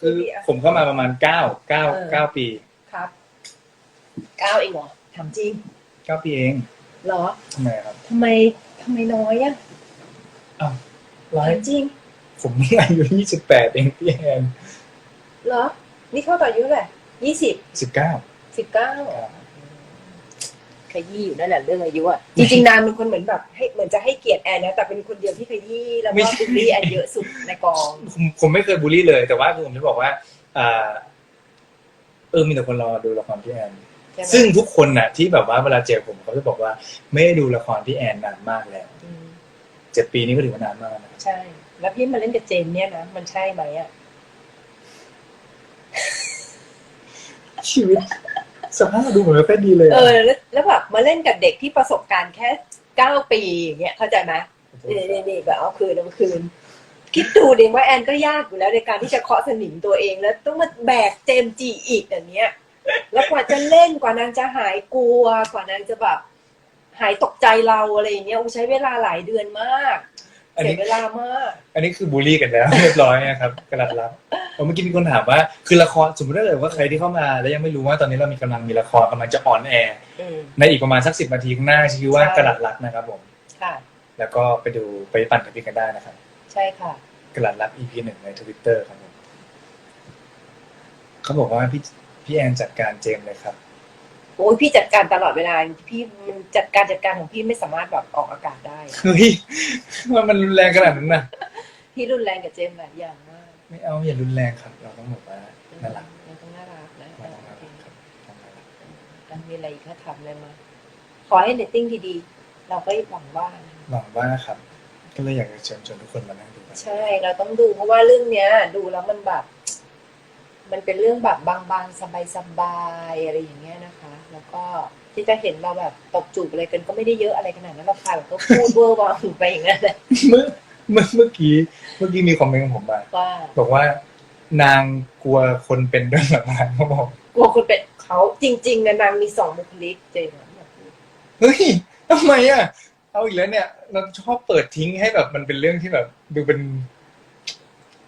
คือกี่ปีอะผมเข้ามาประมาณเก้าเก้าเออเก้าปีครับเก้าเองเหรอถามจริงเก้าปีเองเหรอทำไมครับทำไมทำไมน้อยอะร้อยถามจริง ผมนี่อายุยี่สิบแปดเองพี่แอนเหรอ นี่เข้าต่ออายุเท่าไหร่ยี่สิบสิบเก้าสิบเก้า ขยี้อยู่นั่นแหละเรื่องอายุอะจริงๆนางเป็นคนเหมือนแบบให้เหมือนจะให้เกียรติแอนนะแต่เป็นคนเดียวที่ขยี้แล้วก็บูลลี่แอนเยอะสุดในกองผมผมไม่เคยบูลลี่เลย แต่ว่าคือผมจะบอกว่าอ่าเออมีแต่คนรอดูละครพี่แอนใช่ไหมซึ่งทุกคนน่ะ ที่แบบว่าเวลาเจอผมเขาจะบอกว่าไม่ได้ดูละครพี่แอนนานมากแล้วอืมเจ็ดปีนี้ก็ถือว่านานมากแล้วนะครับใช่ แล้วพี่มาเล่นกับเจนเนี่ยนะมันใช่ไหมอะชีวิต สภาพดูเหมือนไม่ค่อยดีเลยเออแล้วแล้วแบบมาเล่นกับเด็กที่ประสบการณ์แค่เก้าปีอย่างเงี้ยเข้าใจไหมนี่นี่นี่แบบเอาคืนเอาคืน คิดดูดิว่าแอนก็ยากอยู่แล้วในการที่จะเคาะสนิมตัวเองแล้วต้องมาแบกเจมจีอีกอย่างเนี้ย แล้วกว่าจะเล่นกว่านางจะหายกลัว กว่านางจะแบบหายตกใจเราอะไรอย่างเงี้ยอ้ใช้เวลาหลายเดือนมาก อันเสีนี้ยเวลามาก อันนี้คือบูลลี่กันแล้ว เรียบร้อยนะครับกระดับรับเมื่อกี้มีคนถามว่า คือละครสมมติถ้าเกิดว่าใครที่เข้ามา แล้วยังไม่รู้ว่าตอนนี้เรามีกำลังมีละครกำลังจะออนแอร์อืม ในอีกประมาณสักสิบนาทีข้างหน้าชื่อว่าใช่ กระดับรักนะครับผม ค่ะ แล้วก็ไปดูไปปั่นกับพี่กันได้นะครับ ใช่ค่ะ กระดับรัก EP หนึ่งในทวิตเตอร์ครับผมเขาบอกว่าพี่พี่แอนจัดการเจมส์เลยครับ โอ้ยพี่จัดการตลอดเวลา พี่มันจัดการจัดการของพี่ไม่สามารถแบบออกอากาศได้ เฮ้ยว่ามันรุนแรงขนาดนั้นนะพี่รุนแรงกับเจมส์หลายอย่างมากไม่เอาอย่ารุนแรงครับ เราต้องบอกว่าน่ารักเราต้องน่ารักนะเราต้องน่ารักครับต้องน่ารักอะมีอะไรอีกถ้าทำเลยมา ขอให้เรตติ้งดีๆ เราก็หวังว่านะหวังว่าครับ ก็เลยอยากจะเชิญชวนทุกคนมานั่งดูกันใช่เราต้องดูเพราะว่าเรื่องเนี้ย ดูแล้วมันแบบ มันเป็นเรื่องแบบบางๆ สบายๆอะไรอย่างเงี้ยนะคะ แล้วก็ที่จะเห็นเราแบบตบจูบอะไรกันก็ไม่ได้เยอะอะไรขนาดนั้นหรอกค่ะเราก็พูดเวอร์วางไปอย่างนั้นแหละเมื่อเมื่อเมื่อกี้เมื่อกี้มีคอมเมนต์ของผมมาว่าบอกว่านางกลัวคนเป็นเรื่องหลังๆเขาบอกกลัวคนเป็นเขาจริงๆนะนางมีสองบุคลิกเจนอะเฮ้ยทำไมอะเอาอีกแล้วเนี่ย เราชอบเปิดทิ้งให้แบบมันเป็นเรื่องที่แบบ ดูเป็น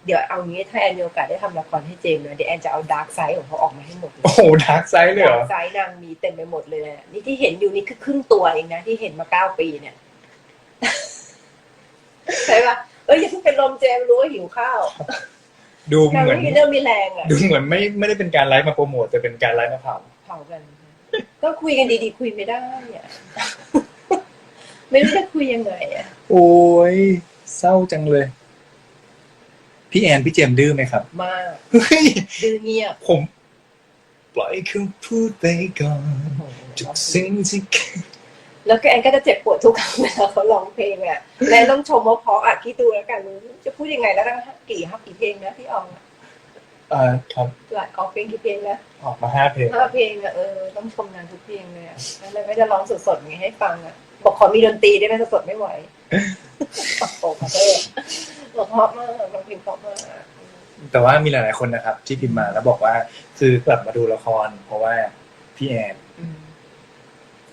เดี๋ยวเอางี้ถ้าแอนมีโอกาสได้ทำละครให้เจมส์นะเดี๋ยวแอนจะเอาดาร์กไซด์ของเขาออกมาให้หมดเลย โอ้โหดาร์กไซด์เลยเหรดาอร์กไซด์นางมีเต็มไปหมดเลยนะนี่ที่เห็นอยู่นี่คือครึ่งตัวเองนะ ที่เห็นมาเก้าปีเนี่ย ใช่ปะเอ้ยอย่าเพิ่งเป็นลมเจมส์รู้ว่าหิวข้าวดูนางเหมือน ไม่มีเรื่องมีแรงอะดูเหมือนไม่ไม่ได้เป็นการไลฟ์มาโปรโมทแต่เป็นการไลฟ์มาเผาเผากัน ก็คุยกันดีๆ คุยไม่ได้อะไม่รู้จะคุยยังไงอะโอ้ยเศร้าจังเลย พี่แอนพี่เจมส์ดื้อไหมครับมากเฮ้ยดื้อเงียบ ผม ปล่อยคำพูดไปก่อนทุกสิ่งที่แล้วก็แอนก็จะเจ็บปวดทุกครั้งเวลาเขาร้องเพลงอะและต้องชมว่าเพราะอะคิดดูแล้วกันจะพูดยังไงแล้วกันกี่ฮักกี่เพลงนะพี่อองอะอ่าครับหลายออกเพลงกี่เพลงนะออกมาห้าเพลงห้าเพลงอะเออต้องชมนางทุกเพลงเลยอะแล้วก็จะร้องสดๆอย่างนี้ให้ฟังอะบอกขอมีดนตรีได้ไหมสดๆไม่ไหวโอ้โหขอ โทษบอกเพราะมากร้องเพลงเพราะมากแต่ว่ามีหลาย ๆ คนนะครับ ที่พิมพ์มาแล้วบอกว่าคือกลับมาดูละคร เพราะว่าพี่แอนอืม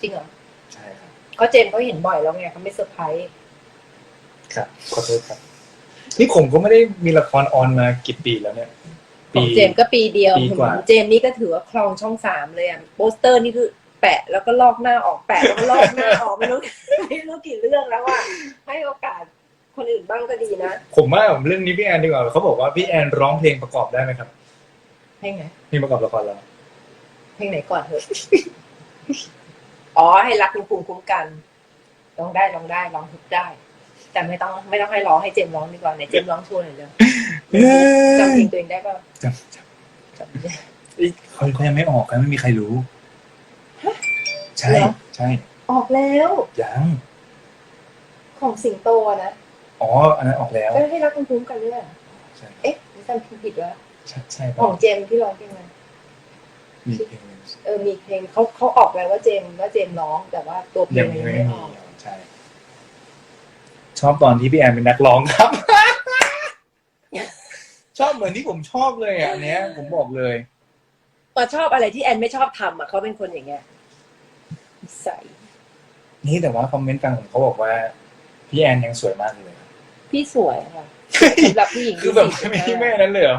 จริงเหรอใช่ครับก็เจมส์เขาเห็นบ่อยแล้วไงเขาไม่เซอร์ไพรส์ครับขอโทษครับนี่ผมก็ไม่ได้มีละครออนมากี่ปีแล้วเนี่ย ของเจมส์ก็ปีเดียวปีกว่า เจมส์นี่ก็ถือว่าครองช่องสามเลยอะโปสเตอร์นี่คือแปะแล้วก็ลอกหน้าออกแปะแล้วก็ลอกหน้าออกไม่รู้ไม่รู้กี่เรื่องแล้วอะให้โอกาส คนอื่นบ้างก็ดีนะผมว่าผมเรื่องนี้พี่แอนดีกว่าเขาบอกว่าพี่แอนร้องเพลงประกอบได้ไหมครับเพลงไหนเพลงประกอบละครเราเพลงไหนก่อนเถอะอ๋อให้รักคุณภูมิคุ้มกันร้องได้ร้องได้ร้องทุกได้ แต่ไม่ต้องไม่ต้องให้ร้องให้เจมส์ร้องดีกว่าไหนเจมส์ร้องโชว์หน่อยเลยเอ้ยจำเพลงตัวเองได้ป่ะจำจำจำเอ้ยเขาเขายังไม่ออกกันไม่มีใครรู้ใช่ใช่ออกแล้วยังของสิงโตอะนะ อ๋อ อันนั้นออกแล้ว ก็ให้รักคุณภูมิกันด้วยอะใช่ เอ๊ะนี่จำผิดวะใช่ใช่ขป่ะองเจมส์ที่ร้องเพลงอะไรมีเพลงหนึ่งเออมีเพลงเขาเขาออกแล้วว่าเจมส์ว่าเจมส์ร้องแต่ว่าตัวเพลยังงยังไม่ไม่อมีอก ใช่ ชอบตอนที่พี่แอนเป็นนักร้องครับ ชอบเหมือนที่ผมชอบเลยอะอันเนี้ย ผมบอกเลยพอชอบอะไรที่แอนไม่ชอบทำอะเขาเป็นคนอย่างเงี้ยใส่นี่แต่ว่าคอมเมนต์กลางผมเขาบอกว่า พี่แอนยังสวยมากเลย พี่สวยค่ะสำหรับผู้หญิงคือแบบที่ไม่สี่สิไม่ห้าแม่นั้นเลยเหรอ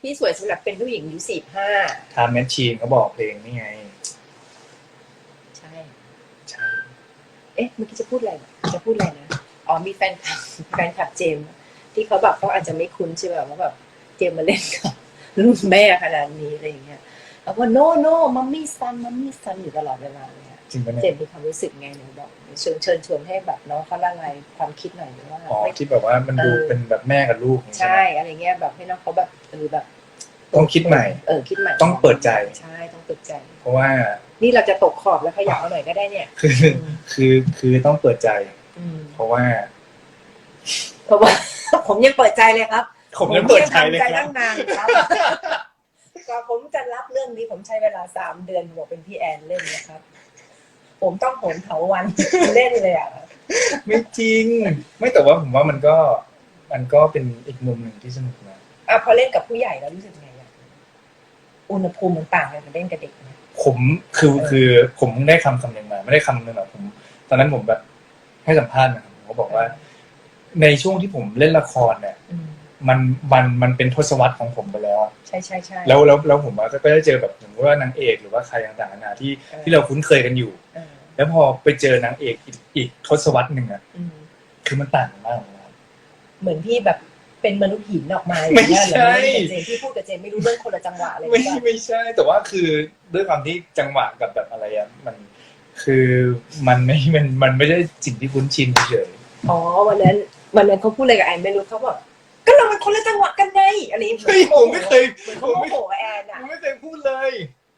พี่สวยสำหรับเป็นผู้หญิงอายุสี่ห้าทามแมชชีนเขาบอกเพลงนี่ไง ใช่ ใช่ เอ๊ะเมื่อกี้จะพูดอะไรนะจะพูดอะไรนะอ๋อมีแฟนคลับแฟนคลับเจมส์ที่เขาแบบเขาอาจจะไม่คุ้นใช่ไหมว่าแบบเจมส์มาเล่นกับรุ่นแม่ขนาดนี้อะไรอย่างเงี้ยแล้วก็โนโนมัมมี่ซันมัมมี่ซันอยู่ตลอดเวลาเลยอะ จริงปะเจเนี่ยมส์มีความรู้สึกไงหนูบอกเชิญเชิญชวนให้แบบน้องเขาละลายความคิดหน่อยหรือว่าอ๋อไม่ที่แบบว่ามันดูเออเป็นแบบแม่กับลูกอย่างนี้ใช่ไหมอะไรเงี้ยแบบให้น้องเขาแบบเออแบบต้องคิดใหม่ เออ คิดใหม่ ต้องเปิดใจ ใช่ ต้องเปิดใจ เพราะว่า นี่เราจะตกขอบแล้วขยับเอาหน่อยก็ได้เนี่ย คือ คือ คือต้องเปิดใจอืมเพราะว่า เพราะว่า ผมยังเปิดใจเลยครับ ผมยังเปิดใจเลยผมครัตั้บงนานครับก็ผมจะรับเรื่องนี้ผมใช้เวลาสามเดือนบอกเป็นพี่แอนเล่นนะครับ ผมต้องโหนเถาวันเล่นเลยอะไม่จริง ไม่แต่ว่าผมว่ามันก็มันก็เป็นอีกมุมหนึ่งที่สนุกนะอะพอเล่นกับผู้ใหญ่แล้วรู้สึกไงอะอุณหภูมิมันต่างกันกับเล่นกับเด็กนะผมคือคือผมได้คำคำหนึ่งมา ไม่ได้คำหนึ่งแบบผม ตอนนั้นผมแบบให้สัมภาษณ์นะครับผมก็บอกว่า ในช่วงที่ผมเล่นละครเนี่ย อืม มันมันมันเป็นทศวรรษของผมไปแล้วอะใช่ใช่ใช่แล้วแล้วแล้วผมว่าก็ได้เจอแบบสมมติว่านางเอกหรือว่าใครต่างๆนานาที่ที่เราคุ้นเคยกันอยู่ เออแล้วพอไปเจอนางเอกอีกอีกทศวรรษหนึ่งอะอืมคือมันต่างกันมากเลยนะครับ เหมือนพี่แบบเป็นมนุษย์หินออกมาไม่ใช่อย่างเงี้ยเหรอเล่นกับเจมส์พี่พูดกับเจมส์ไม่รู้เรื่องคนละจังหวะเลยไม่หรือเปล่าไม่ใช่ แต่ว่าคือด้วยความที่จังหวะกับแบบอะไรอะมันคือมันไม่มันมันไม่ได้สิ่งที่คุ้นชินเฉย อ๋อวันนั้นวันนั้นเขาพูดอะไรกับแอนไม่รู้เขาบอก ก็เราเป็นคนละจังหวะกันไงอะไรอย่างเฮ้ยเงี้ยผมไม่เคยเหมือนผเขามโมไม่ โหแอนอะผมไม่เคยพูดเลย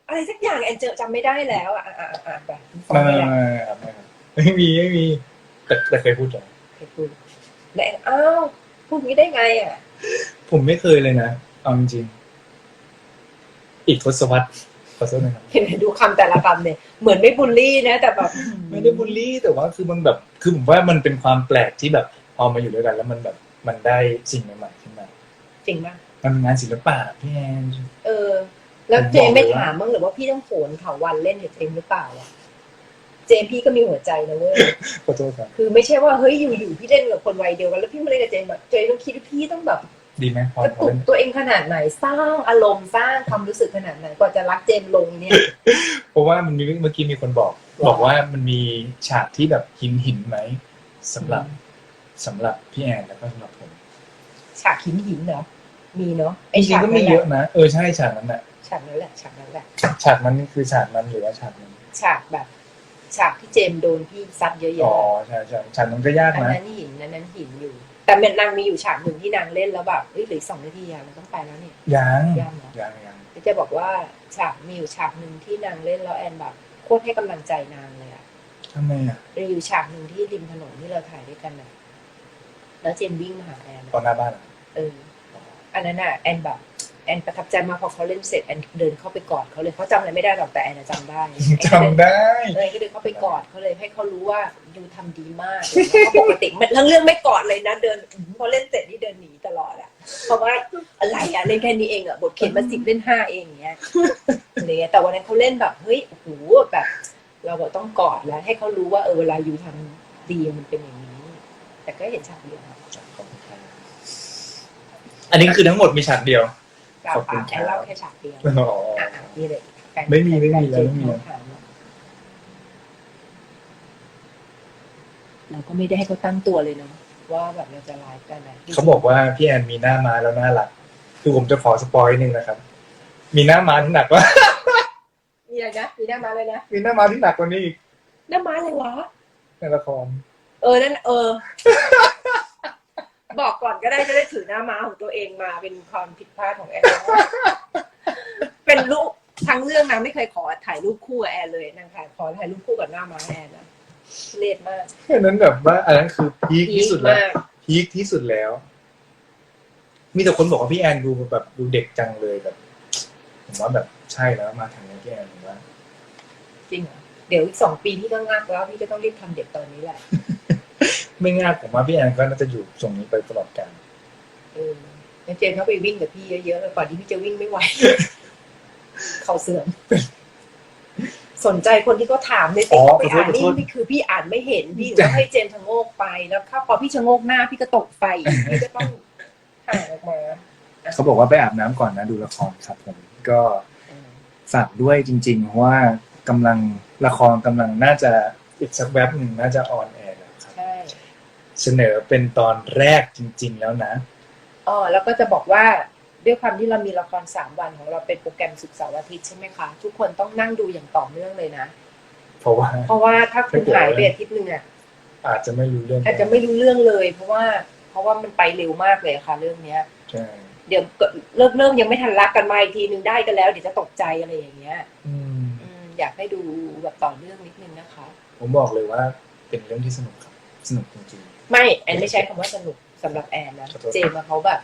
อะไรสักอย่างแอนเจอจำไม่ได้แล้วอะอะอะอะอะแบบฟังไม่ไม่ไม่ได้ไม่ครับไม่ครับไม่มีไม่มีแต่แต่เคยพูดเหรอเคยพูดแล้วแอนอ้าวพูดงี้ได้ไงอะผมไม่เคยเลยนะเอาจริงๆอีกทศวรรษขอโทษนะครับ เห็นไหมดูคำแต่ละคำเนี่ยเหมือนไม่บูลลี่นะ แต่แบบไม่ได้บูลลี่แต่ว่าคือมันแบบคือผมว่ามันเป็นความแปลกที่แบบพอมาอยู่ด้วยกัน แล้วมันแบบมันได้สิ่งใหม่ๆขึ้นมา จริงมากมันเป็นงานศิลปะพี่แอนเออ แล้วผมเจบอกมไม่เลยว่าถามบ้างหรือว่าพี่ต้องโผนเถาวันเล่นกับเจมหรือเปล่าอะเจมพี่ก็มีหัวใจนะเว้ยขอโทษครับคือไม่ใช่ว่าเฮ้ยอยู่ๆพี่เล่นกับคนวัยเดียวกันแล้วพี่มาเล่นกับเจมแบบเจมต้องคิดว่าพี่ต้องแบบดีไหมพอกระพอตุกเล่นตัวเองขนาดไหนสร้างอารมณ์สร้างความรู้สึกขนาดไหนกว่าจะรักเจมลงเนี่ย เพราะว่ามันมีเมื่อกี้มีคนบอก บอกว่ามันมีฉากที่แบบหินหินไหมสำหรับสำหรับพี่แอนแล้วก็สำหรับผม ฉากหินหินๆเหรอ มีเนาะจไอริงฉากๆก็นั้มีนแหเยละอะนะเออใช่ฉากนั้นแหละฉากนั้นแหละฉากนั้นแหละ ฉากนั้นนี่คือฉากนั้นหรือว่าฉากนั้นฉากแบบ ฉากที่เจมโดนพี่ซัดเยอะอ๋อๆใช่ใช่ฉากนั้นก็ยากอันนะนั้นหินอันนั้นหินอยู่ แต่เม็นนางมีอยู่ฉากหนึ่งที่นางเล่นแล้วแบบเอ้ยเหลืออกสองนาทีอะเราต้องไปแล้วเนี่ย ยังยังเหรอ ยังยังจะบอกว่าฉากมีอยู่ฉากหนึ่งที่นางเล่นแล้วแอนแบบโคตรให้กำลังใจนางเลยอะ ทำไมอะมีอยู่ฉากหนึ่งที่ริมถนนที่เราถ่ายด้วยกันอะแล้วเจมวิ่งมาหาแอนตอนอะหน้าบ้านอะเออ อันนั้นอะแอนแบบแอนประทับใจมากพอเขาเล่นเสร็จแอนเดินเข้าไปกอดเขาเลยเขาจำอะไรไม่ได้หรอกแต่แอนอะจำได้จำได้เลยก็เดินเข้าไปกอดเขาเลยให้เขารู้ว่ายูทำดีมากเขาปกติไม่ทั้งเรื่องไม่กอดเลยนะเดินพอเล่นเสร็จนี่เดินหนีตลอดอะเพราะว่าอะไรอะเล่นแค่นี้เองอะบทเขียนมาสิบเล่นห้าเองอย่างเงี้ยอะไรเงี้ยแต่วันนั้นเขาเล่นแบบเฮ้ยโอ้โหแบบ เราแบบต้องกอดแล้ว ให้เขารู้ว่าเออเวลายูทำดีมันเป็นอย่างนี้ แต่ก็เห็นฉากเดียวขอบคุณครับ อันนี้คือทั้งหมดมีฉากเดียว กล่าวขอบคุณปากครัแอบนเล่าแค่ฉากเดียวอ๋อ อะนี่เลยแฟนไม่มีไม่มีแฟนแล้วไม่มีเจนถาเราก็ไม่ได้ให้เขาตั้งตัวเลยเนาะว่าแบบเราจะไลฟ์กันนะเขาบอกว่าพี่แอนมีหน้าม้าแล้วน่ารักคือผมจะขอสปอยนิดนึงนะครับ มีหน้าม้าที่หนักกว่า มีอะไรนะมีหน้าม้าเลยนะมีหน้าม้าที่หนักกว่านี้อีกหน้าม้าเลยวะในละคร เออนั่นเออ บอกก่อนก็ได้จะได้ถือหน้าม้าของตัวเองมาเป็นความผิดพลาดของแอนเป็นรูปทั้งเรื่องนางไม่เคยขอถ่ายรูปคู่กับแอนเลยนางถ่ายขอถ่ายรูปคู่กับหน้าม้าแอนนะทุเรศมากแค่นั้นแบบว่าอันนั้นคือพีคที่สุดแล้วมากพีคที่สุดแล้ว มีแต่คนบอกว่าพี่แอนดูแบบดูเด็กจังเลยแบบผมว่าแบบใช่แล้วมาทางนี้พี่แอนผมว่าจริงเหรอเดี๋ยวอีกสองปีพี่ก็งักแล้วพี่ก็ต้องรีบทำเด็กตอนนี้แหละ ไม่ง่ายผมว่าพี่แอนก็น่าจะอยู่ตรงนี้ไปตลอดกาลเออแล้วเจนเขาไปวิ่งกับพี่เยอะๆก่อนที่พี่จะวิ่งไม่ไหว เขาเสื่อม สนใจคนที่เขาถามในติ๊กไปอ่านนี่นี่คือพี่อ่านไม่เห็นพี่ก็ให้เจนชะโงกไปแล้วถ้าพอพี่ชะโงกหน้าพี่ก็ตกไฟอีกพี่ก็ต้องห่างออกมาอะเขาบอกว่าไปอาบน้ำก่อนนะดูละครครับผมก็ฝากด้วยจริงๆเพราะว่ากำลังละครกำลังน่าจะอีกสักแวบหนึ่งน่าจะออนแอร์แล้วครับ ใช่ เสนอเป็นตอนแรกจริง ๆ แล้วนะอ๋อแล้วก็จะบอกว่าด้วยความที่เรามีละครสามวันของเราเป็นโปรแกรมศุกร์เสาร์อาทิตย์ใช่ไหมคะ ทุกคนต้องนั่งดูอย่างต่อเนื่องเลยนะ เพราะว่าเพราะว่าถ้าคุณหายไปอาทิตย์หนึ่งอะอาจจะไม่รู้เรื่อง อาจจะไม่รู้เรื่องเลย เพราะว่า เพราะว่ามันไปเร็วมากเลยอะค่ะ เรื่องเนี้ยใช่เดี๋ยวก็เริ่มเริ่มยังไม่ทันรักกันมาอีกทีนึงได้กันแล้วเดี๋ยวจะตกใจอะไรอย่างเงี้ยอืมอืมอยากให้ดูแบบต่อเนื่องนิดนึงนะคะ ผมบอกเลยว่าเป็นเรื่องที่สนุกครับสนุกจริง ไม่แอนไม่ใช้คำว่าสนุกสำหรับแอนนะขอโทษเจมส์อะเขาแบบ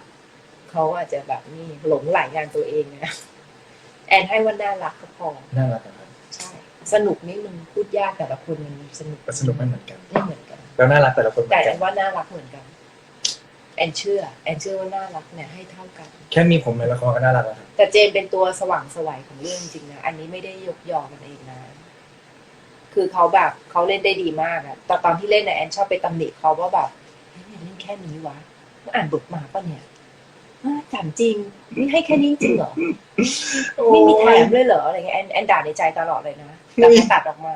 เขาอาจจะแบบนี่หลงไหลงานตัวเองนะ แอนให้ว่าน่ารักก็พอๆน่ารักนะครับใช่ สนุกนี่มันพูดยากแต่ละคนมันสนุกแต่สนุกไม่เหมือนกัน ไม่เหมือนกัน แล้วน่ารักแต่ละคนเหมืแต่อนแอกันนว่าน่ารักเหมือนกัน แอนเชื่อ แอนเชื่อว่าน่ารักเนี่ยให้เท่ากัน แค่มีผมในละครก็น่ารักแล้วครับแต่เจมส์เป็นตัวสว่างไสวัยของเรื่องจริงนะ อันนี้ไม่ได้ยกยอกันเองนะ คือเขาแบบเขาเล่นได้ดีมากอะตอนตอนที่เล่นเนี่ยแอนชอบไปตำหนิเขาว่าแบบเฮ้ยเนี่ยเล่นแค่นี้วะอ่านบทมาปะเนี่ยอ้าวถามจริงนี่ให้แค่นี้จริงเหรอไม่มีแถมเลยเหรออะไรเงี้ยแอนแอนด่าในใจตลอดเลยนะแต่พอตัดออกมา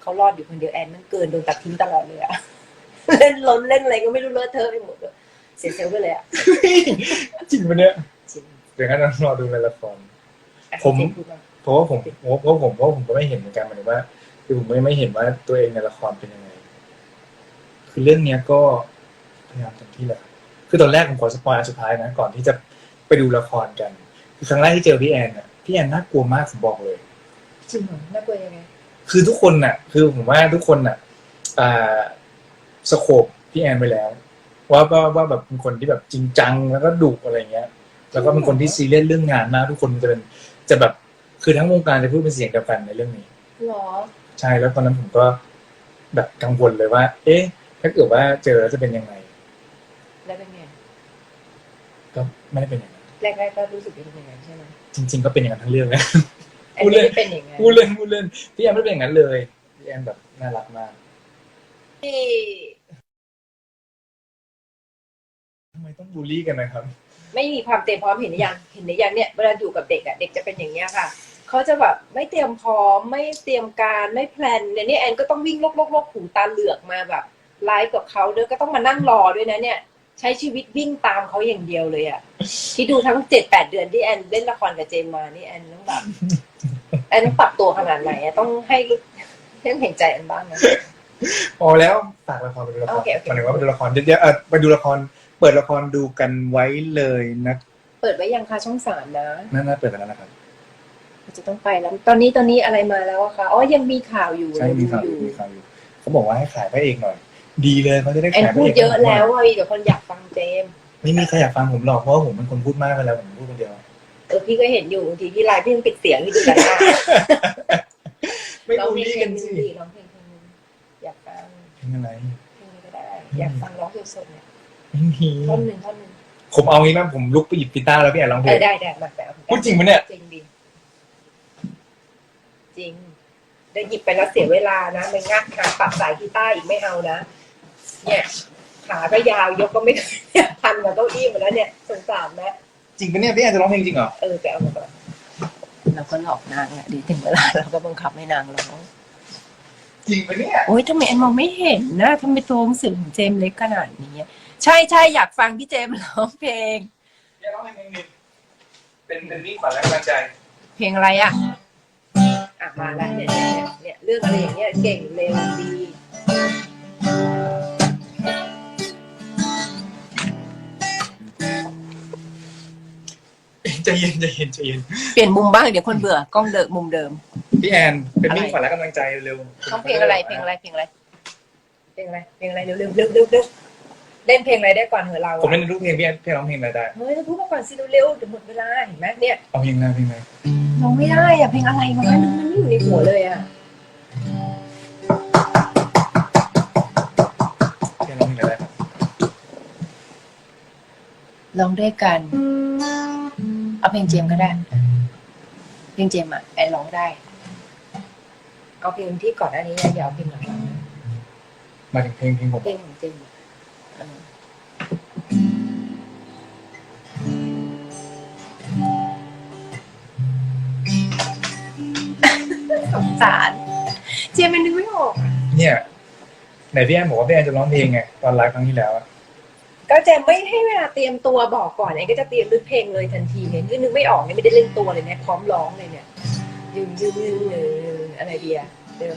เขารอดอยู่คนเดียวแอนมันเกินโดนตัดทิ้งตลอดเลยอะเล่นล้นเล่นอะไรก็ไม่รู้เลอะเทอะไปหมดเลยเสียเซลล์ไปเลยอะจริงปะเนี่ยจริงเดี๋ยวงั้นรอดูในละครอะผมเจส์พูดมาเพราะว่าผมเพราะว่าผมเพราะว่าผมก็ไม่เห็นเหมือนกันหมายถึงว่า คือผมไม่ไม่เห็นว่าตัวเองในละครเป็นยังไง คือเรื่องเนี้ยก็พยายามเต็มที่แหละครับคือตอนแรกผมขอสปอยอันสุดท้ายนะก่อนที่จะไปดูละครกัน คือครั้งแรกที่เจอพี่แอนน่ะพี่แอนน่ากลัวมากผมบอกเลย จริงเหรอน่ากลัวยังไงคือทุกคนน่ะ คือผมว่าทุกคนน่ะอ่าสโคปพี่แอนไปแล้ว ว่าว่าว่าแบบเป็นคนที่แบบจริงจังแล้วก็ดุอะไรเงี้ย แล้วก็เป็นคนที่ซีเรียสเรื่องงานมากทุกคนจะเป็นจะแบบคือทั้งวงการจะพูดเป็นเสียงเดียวกันในเรื่องนี้หรอ ใช่แล้วตอนนั้นผมก็แบบกังวลเลยว่า เอ๊ะ ถ้าเกิดว่าเจอแล้วจะเป็นยังไง แล้วเป็นไง ก็ไม่ได้เป็นอย่างนั้นแรกๆก็รู้สึกเป็นอย่างนั้นใช่ไหมจริง ๆ ก็เป็นอย่างนั้นทั้งเรื่องนะแอนพูดไม่เล่นได้เป็นอย่างนั้นพูดเล่นพูดเล่นพี่แอนไม่ได้เป็นอย่างนั้นเลยพี่แอนแบบน่ารักมากที่ทำไมต้องบูลลี่กันนะครับ ไม่มีความเตรียมพร้อมเห็นหรือยังเห็นหรือยังเนี่ยเวลาอยู่กับเด็กอะเด็กจะเป็นอย่างเงี้ยค่ะ เขาจะแบบไม่เตรียมพร้อม ไม่เตรียมการไม่แพลนเนี่ยนี่แอนก็ต้องวิ่งลกลกลกหูตาเหลือกมาแบบไลฟ์กับเขาด้วยก็ต้องมานั่งรอด้วยนะเนี่ย ใช้ชีวิตวิ่งตามเขาอย่างเดียวเลยอะที่ดูทั้งเจ็ดแปดเดือนที่แอนเล่นละครกับเจมมานี่แอนต้องแบบแอนต้องปรับตัวขนาดไหนอะต้องให้ให้เห็นใจแอนบ้างนะพอแล้วฝากละครไปดูละครโอเคโอเคหมายถึงว่าไปดูละครเดี๋ยวๆเออไปดูละคร เปิดละครดูกันไว้เลยนะ เปิดไว้ยังคะช่องสามนะน่าน่าเปิดไปแล้วนะครับ จะต้องไปแล้ว ตอนนี้ตอนนี้อะไรมาแล้วอะคะอ๋อยังมีข่าวอยู่ใช่มีข่าวอยู่มีข่าวอยู่เขาบอกว่าให้ขายพระเอกหน่อย ดีเลยเขาจะได้แอนขายพระพูเอดกเยอะแล้วอะมีแต่คนอยากฟังเจมส์ไม่มีใครอยากฟังผมหรอกเพราะว่าผมเป็นคนพูดมากไปแล้วผมพูดคนเดียวเออพี่ก็เห็นอยู่บางทีพี่ไลฟ์พี่ยังปิดเสียงพี่ดูแต่หน้าไม่ร้องบูลเพลงลี่เพลกันงนึสิงดีร้องเพลงเพลงนึงอยากฟังเพลงอะไรเพลงนี้ก็ได้อยากฟังร้องสดๆเนี่ยไม่มีท่อนหนึ่งท่อนหนึ่งผมเอางี้มั้งผมลุกไปหยิบกีตาร์แล้วพี่แอนร้องเพเอลองได้ได้มาแต่เอาพูดจริงปะเนี่ยจริงดิ จริง ได้หยิบไปแล้วเสียเวลานะไม่งัดขาปัดสายกีตาร์อีกไม่เอานะ เนี่ย ขาก็ยาวยกก็ไม่เนี่ยพันกับเก้าอี้หมาแล้วเนี่ยสงสารไหมจริงปะเนี่ยพี่แอนจะร้องเพลงจริงเหรอ เออไปเอามาก่อนเราก็หลอกนางอะเดี๋ยวถึงเวลาเราก็บังคับให้นางร้องจริงปะเนี่ยโอ๊ยทำไมแอนมองไม่เห็นนะทำไมตัวหนังสือของเจมส์เล็กขนาดนี้อะใช่ใช่อยากฟังพี่เจมส์ร้องเพลงพี่แอนร้องเพลงหนึ่งเป็นเป็นวิ่งฝันและกำลังใจ เพลงอะไรอะ อะมาแล้วเนี่ยเนี่ยเนี่ยเรื่องอะไรอย่างเงี้ยเก่งเร็วดีใจเย็นใจเย็นใจเย็นเปลี่ยนมุมบ้างเดี๋ยวคนเบื่อกล้องเดิมมุมเดิม พี่แอนเป็นอะไรวิ่งฝันและกำลังใจเร็วร้องเพลงอะไรเพลงอะไรเพลงอะไรเพลงอะไรเพลงอะไรเร็วเร็วเร็วเร็วเร็วเล่นเพลงอะไรได้ก่อนเหรอเราผมอะเล่นรูปเพลงพี่แอนพี่แอนร้องเพลงอะไรได้เฮ้ยพูดมาก่อนสิเร็วๆเดี๋ยวหมดเวลาเห็นไหมเนี่ยเอาเพลงอะไรเพลงอะไร ร้องไม่ได้อะเพลงอะไรวะมันไม่อยู่ในหัวเลยอะพี่แอนร้องเพลงอะไรได้ครับร้องด้วยกัน เอาเพลงเจมส์ก็ได้ เพลงเจมส์อะแอนร้องได้ เอาเพลงที่ก่อนหน้านี้นะอย่าเอาเพลงหลังมาถึงเพลงเพลงผมๆเพลงของเจมส์อะเออ สงสาร เจมมันนึกไม่ออกอะเนี่ยไหนพี่แอนบอกว่าพี่แอนจะร้องเพลงไงตอนไลฟ์ครั้งที่แล้วอะก็เจมไม่ให้เวลาเตรียมตัวบอกก่อนไอ้ก็จะเตรียมนึกเพลงเลยทันทีเนี่ยนึกไม่ออกเนี่ยไม่ได้เล่นตัวเลยเนี่ยพร้อมร้องเลยเนี่ยยืนยืนยืนยืนอะไรเดียเดิม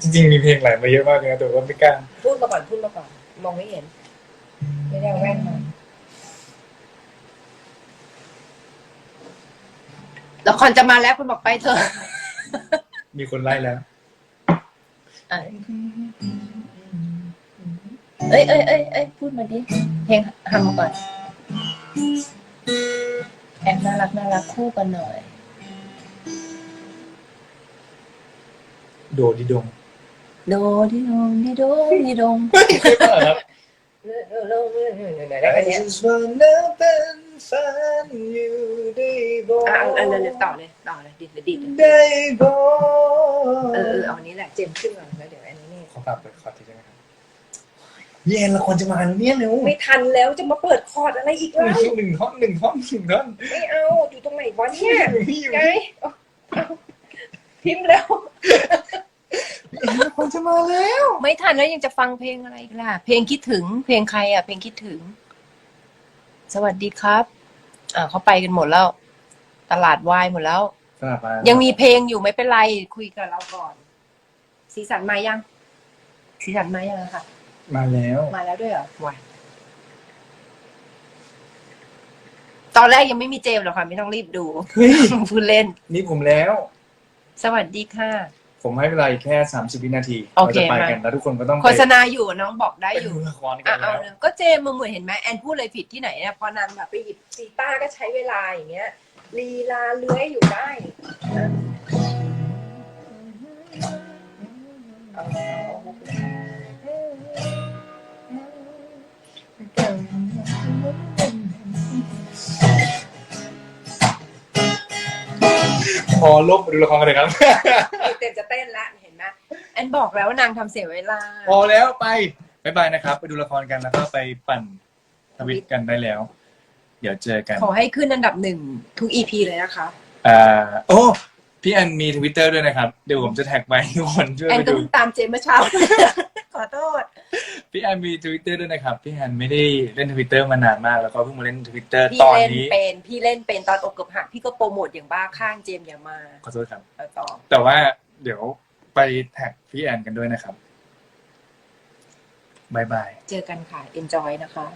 จริงๆมีเพลงไหลมาเยอะมากเลยนะแต่ว่าไม่กล้าพูดมาก่อนพูดมาก่อนมองไม่เห็น ไม่ได้เอาแว่นมาละครจะมาแล้วคุณบอกไปเถอะ มีคนไล่แล้วอะเอ้ยเอ้ยเอ้ยเอ้ยพูดมาดิ เพลงฮัมมาก่อน แอบน่ารักน่ารักคู่กันหน่อย โดดิดงโดดิดงดิดงดิดงเคยฟังเหรอครับได้แค่เนี้ย just wanna เป็นแฟนอยู่ได้บอกอะเอาอันนั้นเลยต่อเลยต่อเลยดิดเลยดิดเลยได้บอกเออเออเอาอันนี้แหละเจมส์ขึ้นก่อนแล้วเดี๋ยวอันนี้นี่ขอฝากเปิดคอร์ดที่ได้ไหมครับเย็นละครจะมาแล้วเนี่ยเร็วไม่ทันแล้วจะมาเปิดคอร์ดอะไรอีกหแล้วนึ่งหนึ่งท่อนหนึ่งท่อนหนึ่งท่อนไม่เอาอยู่ตรงไหนวะเนี่ยพี่อยู่ไงเอาเอาพิมพ์แล้วละครจะมาแล้ว ไม่ทันแล้วยังจะฟังเพลงอะไรอีกล่ะ เพลงคิดถึง เพลงใครอะ เพลงคิดถึง สวัสดีครับ อ่าเขาไปกันหมดแล้ว ตลาดวายหมดแล้ว สลับมายังมีเพลงอยู่ไม่เป็นไรคุยกับเราก่อน สีสันมายัง สีสันมายังอะค่ะ มาแล้วมาแล้วด้วยเหรอวายตอนแรกยังไม่มีเจมส์หรอกค่ะ ไม่ต้องรีบดู เฮ้ยพูดเล่น นี่ผมแล้ว สวัสดีค่ะ ผมให้เวลาอีกแค่สามสิบวินาทีโอเราเคจะไปมากัน แล้วทุกคนก็ต้องไปโฆษณาอยู่น้องบอกได้ไปอยู่ดูละครกัอะนเอาแล้วเลยก็เจมส์มึงเหมือนเห็นไหมแอนพูดเลยผิดที่ไหนเนี่ยพอนางแบบไปหยิบซีต้าก็ใช้เวลาอย่างเงี้ยลีลาเลื้อยอยู่ได้นะเอาเอา พอลบมาดูละครกันเลยครับ เต็มจะเต้นละเห็นไหมแอนบอกแล้วว่านางทำเสียเวลา พอแล้วไปบายบายนะครับ ไปดูละครกันแล้วก็ไปปั่นทวิตกันได้แล้ว เดี๋ยวเจอกันขอให้ขึ้นอันดับหนึ่งทุกอีพีเลยนะคะ อ่าโอ้พี่แอนมีทวิตเตอร์ด้วยนะครับ เดี๋ยวผมจะแท็กไปให้ทุกคนช่วยแอนไปก็ดู เพิ่งตามเจมส์เมื่อเช้า ขอโทษ พี่แอนมีทวิตเตอร์ด้วยนะครับ พี่แอนไม่ได้เล่นทวิตเตอร์มานานมาก แล้วก็เพิ่งมาเล่นทวิตเตอร์พี่ตอนเล่นนี้เป็นพี่เล่นเป็นตอนอกเกับหักพี่ก็โปรโมทอย่างบ้าข้างเจมส์อย่ามาขอโทษครับ เอาต่อ แต่ว่าเดี๋ยวไปแท็กพี่แอนกันด้วยนะครับบายบาย เจอกันค่ะ enjoy นะคะ